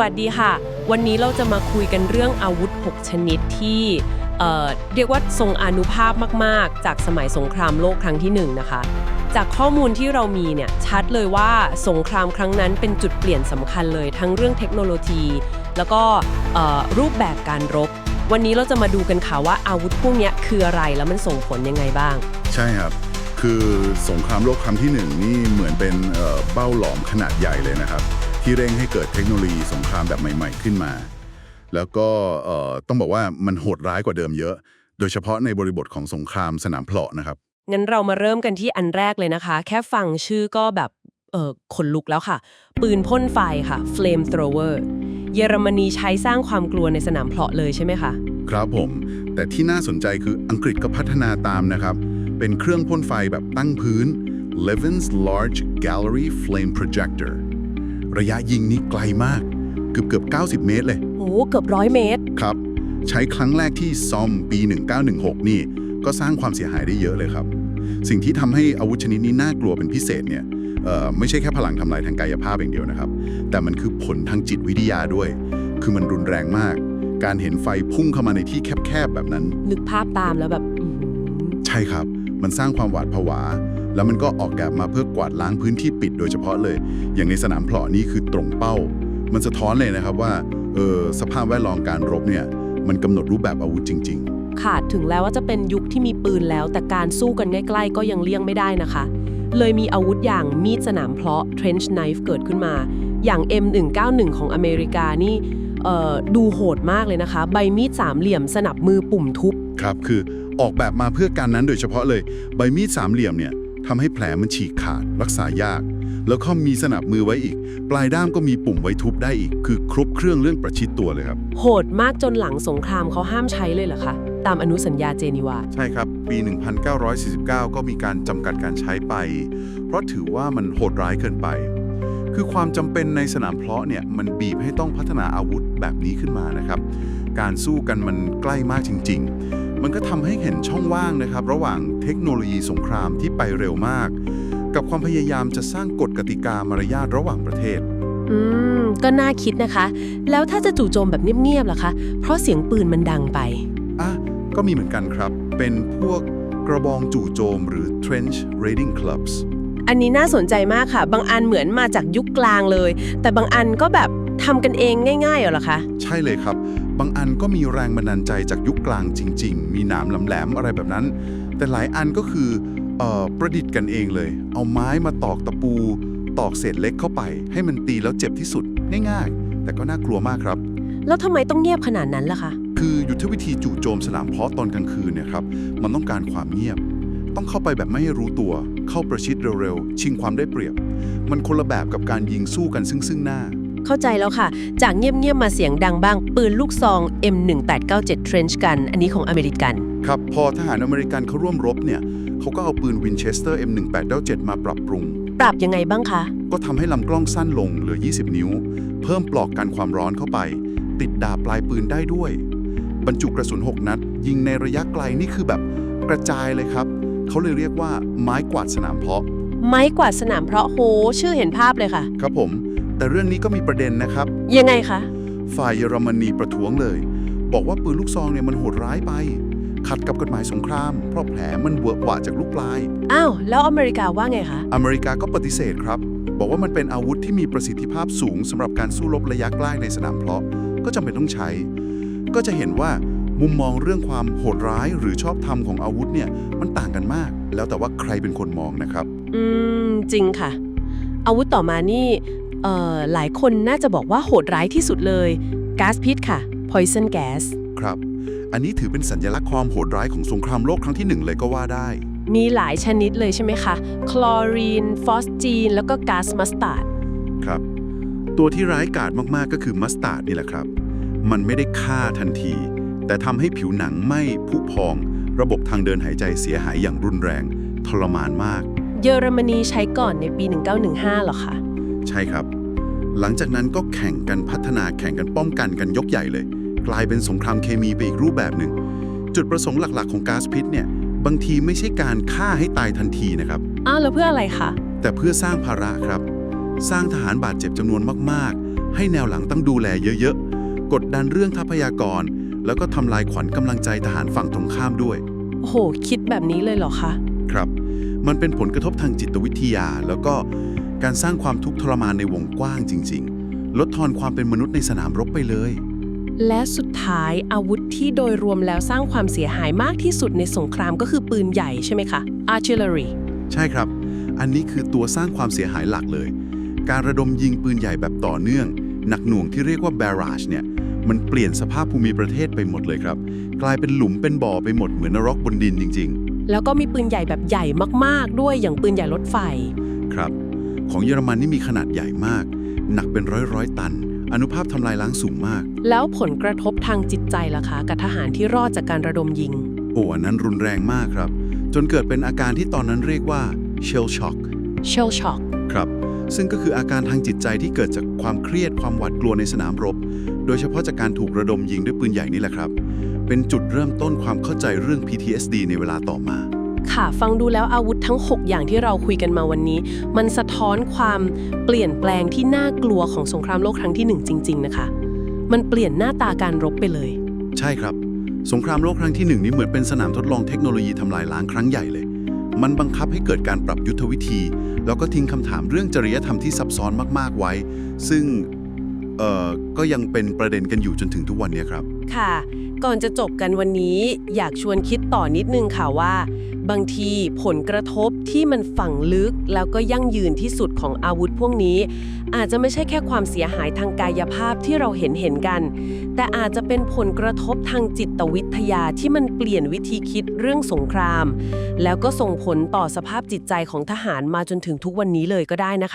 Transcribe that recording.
วัสดีค่ะ วันนี้เราจะมาคุยกันเรื่องอาวุธ 6 ชนิดที่เเรียกว่าทรงอนุภาพมาก ๆ จากสมัยสงครามโลกครั้งที่หนึ่งนะคะ จากข้อมูลที่เรามีเนี่ยชัดเลยว่าสงครามครั้งนั้นเป็นจุดเปลี่ยนสำคัญเลยทั้งเรื่องเทคโนโลยี แล้วก็รูปแบบการรบ วันนี้เราจะมาดูกันค่ะว่าอาวุธพวกนี้คืออะไรแล้วมันส่งผลยังไงบ้าง ใช่ครับคือสงครามโลกครั้งที่หนึ่งนี่เหมือนเป็นเเบ้าหลอมขนาดใหญ่เลยนะครับ ที่เร่งให้เกิดเทคโนโลยีสงครามแบบใหม่ ๆ ขึ้นมา แล้วก็เอ่อต้องบอกว่ามันโหดร้ายกว่าเดิมเยอะ โดยเฉพาะในบริบทของสงครามสนามเพลาะนะครับ งั้นเรามาเริ่มกันที่อันแรกเลยนะคะ แค่ฟังชื่อก็แบบเออขนลุกแล้วค่ะ ปืนพ่นไฟค่ะ flame thrower เยอรมนีใช้สร้างความกลัวในสนามเพลาะเลยใช่ไหมคะ ครับผม แต่ที่น่าสนใจคืออังกฤษก็พัฒนาตามนะครับ เป็นเครื่องพ่นไฟแบบตั้งพื้น Levin's Large Gallery Flame Projector ระยะยิงนี่ไกลมาก เกือบเกือบ 90 เมตรเลย โอ้เกือบร้อยเมตร ครับ ใช้ครั้งแรกที่ซอมปี 1916 นี่ ก็สร้างความเสียหายได้เยอะเลยครับ สิ่งที่ทำให้อาวุธชนิดนี้น่ากลัวเป็นพิเศษเนี่ยเอ่อไม่ใช่แค่พลังทำลายทางกายภาพอย่างเดียวนะครับ แต่มันคือผลทางจิตวิทยาด้วย คือมันรุนแรงมาก การเห็นไฟพุ่งเข้ามาในที่แคบๆแบบนั้น นึกภาพตามแล้วแบบอื้อหือใช่ครับ มันสร้างความหวาดผวา แล้วมันก็ออกแบบมาเพื่อกวาดล้างพื้นที่ปิดโดยเฉพาะเลย อย่างในสนามเพลาะนี่คือตรงเป้า มันสะท้อนเลยนะครับว่าเออสภาพแวดล้อมการรบเนี่ยมันกำหนดรูปแบบอาวุธจริงขาดถึงแล้วว่าจะเป็นยุคที่มีปืนแล้ว แต่การสู้กันใกล้ๆก็ยังเลี่ยงไม่ได้นะคะ เลยมีอาวุธอย่างมีดสนามเพลาะ trench knife เกิดขึ้นมา อย่าง M191 ของอเมริกานี่เอ่อดูโหดมากเลยนะคะ ใบมีดสามเหลี่ยมสนับมือปุ่มทุบๆครับ คือออกแบบมาเพื่อการนั้นโดยเฉพาะเลย ใบมีดสามเหลี่ยมเนี่ย ทำให้แผลมันฉีกขาด รักษายาก แล้วก็มีสนับมือไว้อีก ปลายด้ามก็มีปุ่มไว้ทุบได้อีก คือครบเครื่องเรื่องประชิดตัวเลยครับ โหดมากจนหลังสงครามเขาห้ามใช้เลยเหรอคะ ตามอนุสัญญาเจนีวา ใช่ครับ ปี 1949 ก็มีการจำกัดการใช้ไป เพราะถือว่ามันโหดร้ายเกินไป คือความจำเป็นในสนามเพลาะเนี่ยมันบีบให้ต้องพัฒนาอาวุธแบบนี้ขึ้นมานะครับ การสู้กันมันใกล้มากจริง ๆ มันก็ทำให้เห็นช่องว่างนะครับ ระหว่างเทคโนโลยีสงครามที่ไปเร็วมาก กับความพยายามจะสร้างกฎกติกามารยาทระหว่างประเทศ อืม ก็น่าคิดนะคะ แล้วถ้าจะจู่โจมแบบเงียบๆล่ะคะ เพราะเสียงปืนมันดังไป อะ ก็มีเหมือนกันครับ เป็นพวกกระบองจู่โจมหรือ trench raiding clubs อันนี้น่าสนใจมากค่ะ บางอันเหมือนมาจากยุคกลางเลย แต่บางอันก็แบบทำกันเองง่ายๆเหรอคะ ใช่เลยครับ บางอันก็มีแรงบันดาลใจจากยุคกลางจริง ๆ มีหนามแหลมๆอะไรแบบนั้น แต่หลายอันก็คือเอ่อประดิษฐ์กันเองเลย เอาไม้มาตอกตะปู ตอกเศษเล็กเข้าไป ให้มันตีแล้วเจ็บที่สุดง่ายๆ แต่ก็น่ากลัวมากครับ แล้วทำไมต้องเงียบขนาดนั้นล่ะคะคือยุทธวิธีจู่โจมสนามเพาะตอนกลางคืนเนี่ยครับมันต้องการความเงียบ ต้องเข้าไปแบบไม่ให้รู้ตัว เข้าประชิดเร็วๆชิงความได้เปรียบ มันคนละแบบกับการยิงสู้กันซึ่งซึ่งหน้า เข้าใจแล้วค่ะ จากเงียบๆมาเสียงดังบ้าง ปืนลูกซอง M1897 Trench Gun อันนี้ของอเมริกัน ครับ พอทหารอเมริกันเขาร่วมรบเนี่ยเขาก็เอาปืนวินเชสเตอร์ M1897 มาปรับปรุง ปรับยังไงบ้างคะ ก็ทำให้ลำกล้องสั้นลงเหลือ 20 นิ้ว เพิ่มปลอกกันความร้อนเข้าไป ติดดาบปลายปืนได้ด้วย บรรจุกระสุน 6 นัด ยิงในระยะไกลนี่คือแบบกระจายเลยครับเขาเลยเรียกว่าไม้กวาดสนามเพาะ ไม้กวาดสนามเพราะโหชื่อเห็นภาพเลยค่ะ ครับผม แต่เรื่องนี้ก็มีประเด็นนะครับ ยังไงคะ ฝ่ายเยอรมนีประท้วงเลย บอกว่าปืนลูกซองเนี่ยมันโหดร้ายไป ขัดกับกฎหมายสงคราม เพราะแผลมันเวอะหวะจากลูกปลาย อ้าว แล้วอเมริกาว่าไงคะ อเมริกาก็ปฏิเสธครับ บอกว่ามันเป็นอาวุธที่มีประสิทธิภาพสูงสำหรับการสู้รบระยะใกล้ในสนามเพลาะ ก็จำเป็นต้องใช้ ก็จะเห็นว่ามุมมองเรื่องความโหดร้ายหรือชอบธรรมของอาวุธเนี่ยมันต่างกันมาก แล้วแต่ว่าใครเป็นคนมองนะครับ อืม จริงค่ะ อาวุธต่อมานี่เอ่อ หลายคนน่าจะบอกว่าโหดร้ายที่สุดเลยก๊าซพิษค่ะ poison gas ครับ อันนี้ถือเป็นสัญลักษณ์ความโหดร้ายของสงครามโลกครั้งที่หนึ่งเลยก็ว่าได้ มีหลายชนิดเลยใช่ไหมคะ คลอรีน ฟอสจีน แล้วก็ก๊าซมัสตาร์ด ครับ ตัวที่ร้ายกาจมากๆก็คือมัสตาร์ดนี่แหละครับ มันไม่ได้ฆ่าทันที แต่ทำให้ผิวหนังไหม้ผุพอง ระบบทางเดินหายใจเสียหายอย่างรุนแรง ทรมานมาก เยอรมนีใช้ก่อนในปี 1915เหรอคะ ใช่ครับ หลังจากนั้นก็แข่งกันพัฒนาแข่งกันป้องกันกันยกใหญ่เลย กลายเป็นสงครามเคมีไปอีกรูปแบบหนึ่ง จุดประสงค์หลักๆ ของก๊าซพิษเนี่ยบางทีไม่ใช่การฆ่าให้ตายทันทีนะครับอ้าวแล้วเพื่ออะไรคะแต่เพื่อสร้างภาระครับ สร้างทหารบาดเจ็บจำนวนมากๆ ให้แนวหลังต้องดูแลเยอะๆ กดดันเรื่องทรัพยากร แล้วก็ทำลายขวัญกำลังใจทหารฝั่งตรงข้ามด้วย โอ้โห คิดแบบนี้เลยเหรอคะ ครับ มันเป็นผลกระทบทางจิตวิทยาแล้วก็ การสร้างความทุกข์ทรมานในวงกว้างจริง ๆ ลดทอนความเป็นมนุษย์ในสนามรบไปเลย และสุดท้ายอาวุธที่โดยรวมแล้วสร้างความเสียหายมากที่สุดในสงครามก็คือปืนใหญ่ใช่ไหมคะ artillery ใช่ครับ อันนี้คือตัวสร้างความเสียหายหลักเลย การระดมยิงปืนใหญ่แบบต่อเนื่อง หนักหน่วงที่เรียกว่า barrage เนี่ยมันเปลี่ยนสภาพภูมิประเทศไปหมดเลยครับ กลายเป็นหลุมเป็นบ่อไปหมดเหมือนนรกบนดินจริงแล้วก็มีปืนใหญ่แบบใหญ่มากๆ ด้วยอย่างปืนใหญ่รถไฟๆครับ ของเยอรมันนี่มีขนาดใหญ่มาก หนักเป็นร้อยร้อยๆตัน อนุภาพทำลายล้างสูงมาก แล้วผลกระทบทางจิตใจล่ะคะ กับทหารที่รอดจากการระดมยิง โอ้อันนั้นรุนแรงมากครับ จนเกิดเป็นอาการที่ตอนนั้นเรียกว่า shell shock shell shock ครับซึ่งก็คืออาการทางจิตใจที่เกิดจากความเครียดความหวาดกลัวในสนามรบ โดยเฉพาะจากการถูกระดมยิงด้วยปืนใหญ่นี่แหละครับ เป็นจุดเริ่มต้นความเข้าใจเรื่อง PTSD ในเวลาต่อมา ค่ะ ฟังดูแล้วอาวุธทั้ง 6 อย่างที่เราคุยกันมาวันนี้ มันสะท้อนความเปลี่ยนแปลงที่น่ากลัวของสงครามโลกครั้งที่ 1 จริง ๆ นะคะ มันเปลี่ยนหน้าตาการรบไปเลย ใช่ครับ สงครามโลกครั้งที่หนึ่งนี้เหมือนเป็นสนามทดลองเทคโนโลยีทำลายล้างครั้งใหญ่เลย มันบังคับให้เกิดการปรับยุทธวิธี แล้วก็ทิ้งคำถามเรื่องจริยธรรมที่ซับซ้อนมากๆไว้ ซึ่งเอ่อก็ยังเป็นประเด็นกันอยู่จนถึงทุกวันนี้ครับ ค่ะ ก่อนจะจบกันวันนี้อยากชวนคิดต่อนิดนึงค่ะว่า บางทีผลกระทบที่มันฝังลึกแล้วก็ยั่งยืนที่สุดของอาวุธพวกนี้ อาจจะไม่ใช่แค่ความเสียหายทางกายภาพที่เราเห็นเห็นกัน แต่อาจจะเป็นผลกระทบทางจิตวิทยาที่มันเปลี่ยนวิธีคิดเรื่องสงคราม แล้วก็ส่งผลต่อสภาพจิตใจของทหารมาจนถึงทุกวันนี้เลยก็ได้นะคะ